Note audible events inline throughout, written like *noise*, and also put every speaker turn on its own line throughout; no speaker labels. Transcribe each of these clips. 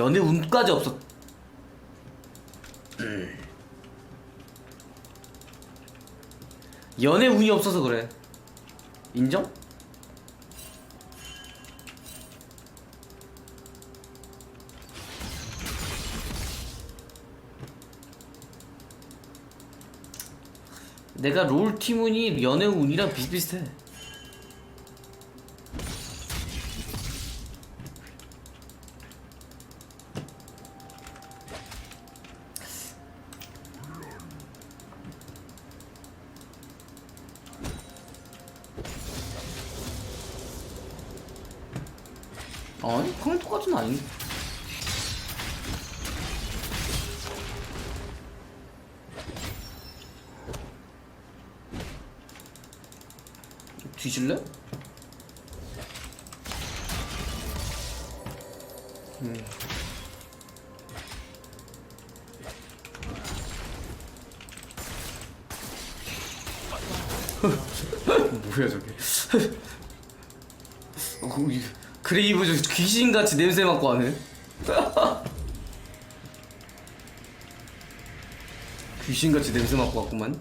네. 연애 운까지. 음. 연애 운이 없어서 그래. 인정? 내가 롤 팀운이 연애 운이랑 비슷비슷해. 아니, 똑같은 아닌데. 뒤질래? *laughs* 뭐야 저게? *laughs* 그레이브 저 귀신같이 냄새 맡고 하네. *laughs* 귀신같이 냄새 맡고 왔구만.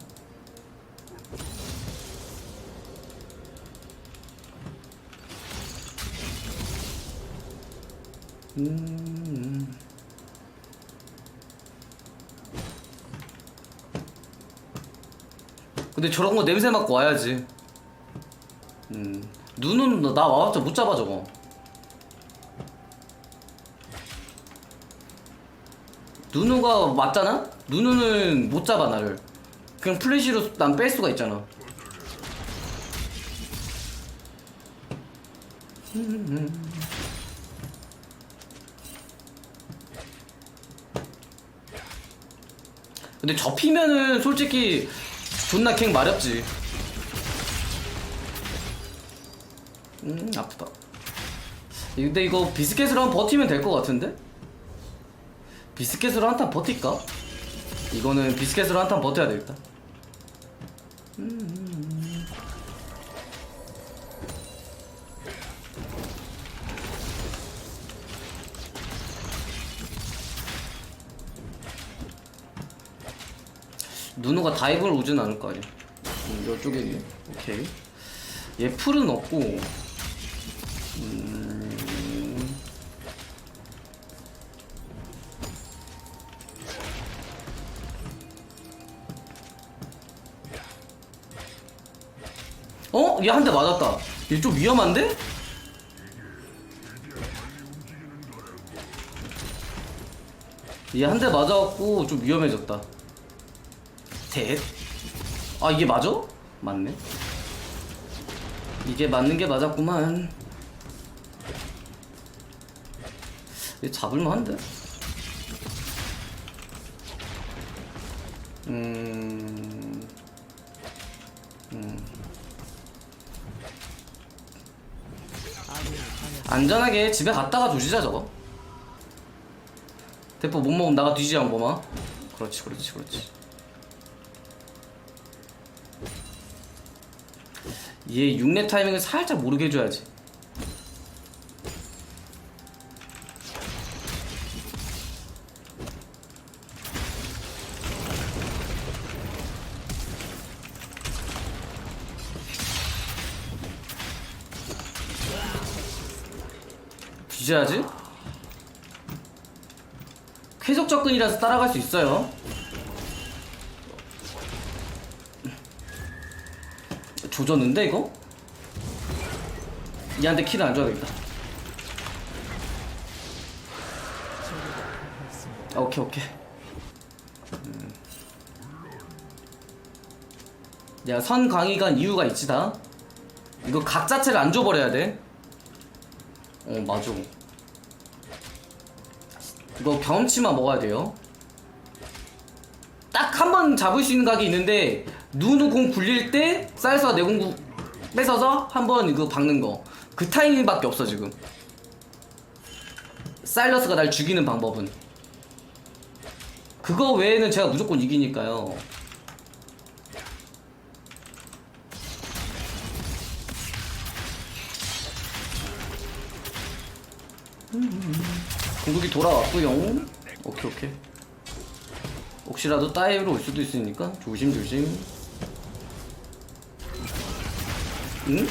음. 근데 저런 거 냄새 맡고 와야지. 음. 눈은 나- 나 와봤자 못 잡아 저거. 누누가 맞잖아? 누누는 못 잡아 나를. 그냥 플래시로 난 뺄 수가 있잖아. 근데 접히면은 솔직히 존나 갱 마렵지. 음 아프다. 근데 이거 비스켓으로 한번 버티면 될 것 같은데? 비스켓으로 한 탄 버틸까? 이거는 비스켓으로 한 탄 버텨야 되겠다. 음. 누누가 다이브를 오진 않을 거 아니야. 음, 이쪽에 오케이. 얘 풀은 없고. 음. 어? 얘 한 대 맞았다. 얘 좀 위험한데? 얘 한 대 맞아갖고 좀 위험해졌다. 대? 아 이게 맞아? 맞네. 이게 맞는 게 맞았구만. 얘 잡을만한데? 음. 안전하게 집에 갔다가 조지자 저거. 대포 못 먹으면 나가 뒤지지 않범아. 그렇지 그렇지 그렇지. 얘 6렙 타이밍을 살짝 모르게 해줘야지. 뒤져야지. 쾌적 접근이라서 따라갈 수 있어요. 조졌는데 이거? 얘한테 킬을 안 줘야 되겠다. 아, 오케이 오케이. 음. 야, 선 강의가 이유가 있지 다. 이거 각 자체를 안 줘버려야 돼. 어, 맞아. 이거 경험치만 먹어야 돼요. 딱 한 번 잡을 수 있는 각이 있는데 누누 공 굴릴 때 쌀서 내공 뺏어서 한 번 이거 박는 거. 그 타이밍밖에 없어 지금. 사일러스가 날 죽이는 방법은. 그거 외에는 제가 무조건 이기니까요. 궁극이 돌아왔고요. 오케이 오케이. 혹시라도 다이브로 올 수도 있으니까 조심 조심. 응?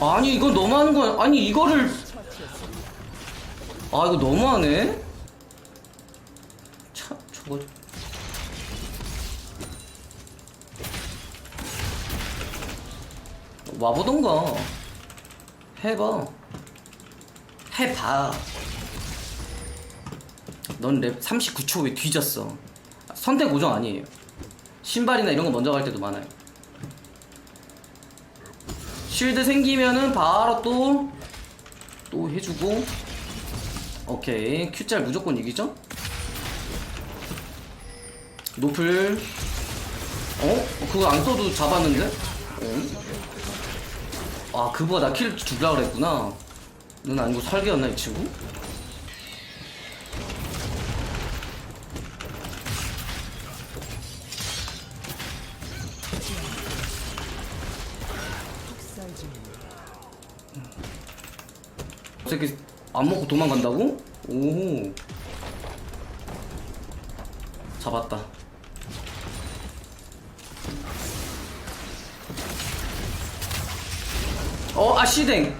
아니 이거 너무하는 거야. 아니 이거를 아 이거 너무하네. 참 저거 와보던가 해봐. 해봐. 넌 랩 39초에 뒤졌어. 선택 고정 아니에요. 신발이나 이런 거 먼저 갈 때도 많아요. 쉴드 생기면은 바로 또 또 해주고. 오케이. Q짤 무조건 이기죠? 노플. 어? 그거 안 써도 잡았는데? 어? 아 그거보다 나킬 주려고 그랬구나 넌 아니고 설계였나 이 친구? 이 새끼 안 먹고 도망간다고? 오 잡았다 어, 아, 시댕.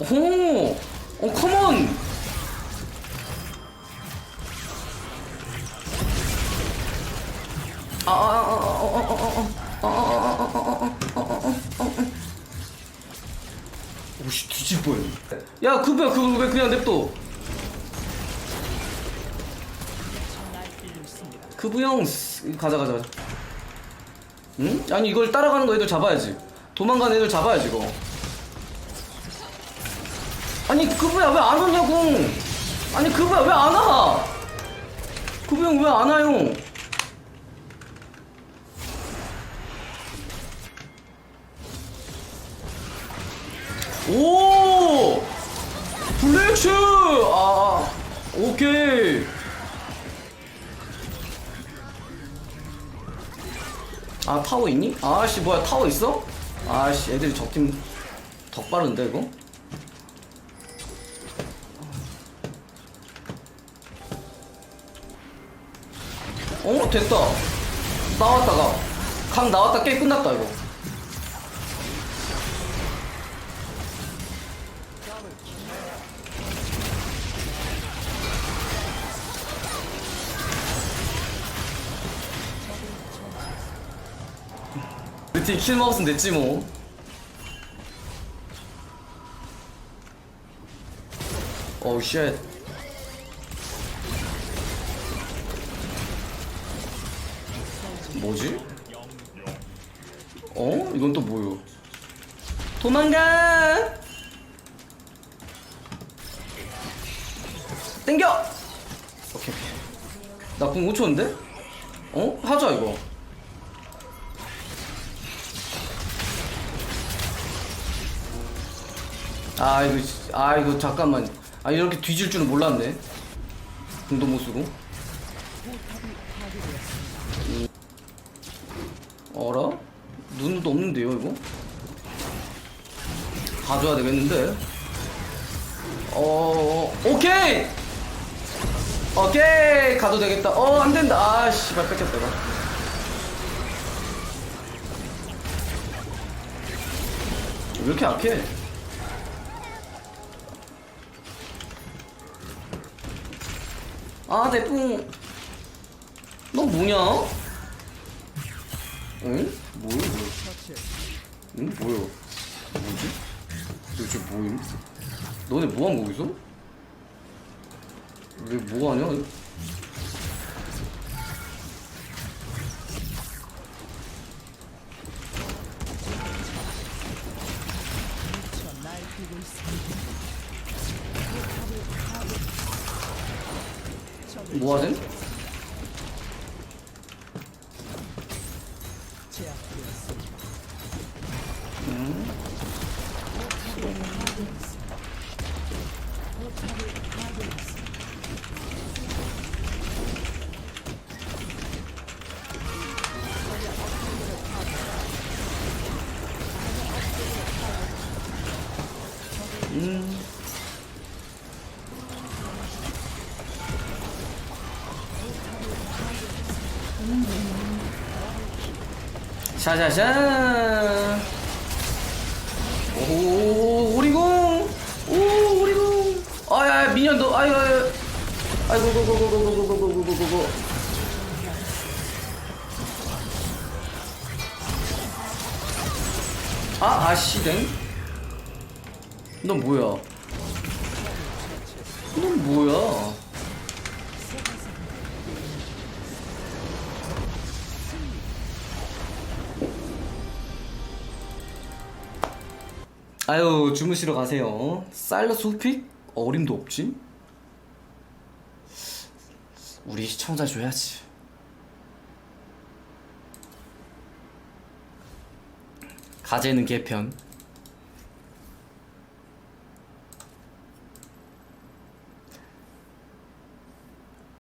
오, 어, 컴온. 아, 아, 아, 아, 아, 아, 아, 아, 아, 아, 아, 아, 아, 아, 아, 아. 오씨, 뒤질 뻔. 야, 그거 그거 왜 그냥 냅둬? 그부 형 쓰- 가자 가자 가자 응? 아니 이걸 따라가는 거 애들 잡아야지 도망가는 애들 잡아야지 이거 아니 그부야 왜 안 오냐고 아니 그부야 왜 안 와? 그부 형 왜 안 와요? 오! 블랙슈! 아, 오케이. 아 타워 있니? 아씨 뭐야 타워 있어? 아씨 애들이 적팀 더 빠른데 이거? 어 됐다 나왔다가 강 나왔다 게임 끝났다 이거 우리 팀킬 먹었으면 됐지 뭐 어우 쉣 뭐지? 어? 이건 또 뭐요? 도망가! 땡겨! 오케이 오케이 나궁 5초인데? 어? 하자 이거 아 이거 씨- 아 이거 잠깐만. 아 이렇게 뒤질 줄은 몰랐네. 궁도 못 쓰고. 음. 어라? 눈도 없는데요 이거? 가져야 되겠는데. 어 오케이! 오케이! 가도 되겠다. 어 안된다. 아 씨발 뺏겼다 이거. 왜 이렇게 약해? 아, 대풍. 너 뭐냐? 응? 뭐야, 뭐야? 응? 뭐야? 뭐지? 도대체 뭐임? 너네 뭐하는 거기서? 왜 뭐하냐? 뭐하지? 음. 음. 샤샤샤. 오 오리공 오 오리공 아야 미녀도. 아이고 아이고 아이고 고고고고고고고고고고고. 아 아씨댕 넌 뭐야? 넌 뭐야 아유 주무시러 가세요 사일러스 후픽? 어림도 없지? 우리 시청자 줘야지 가재는 개편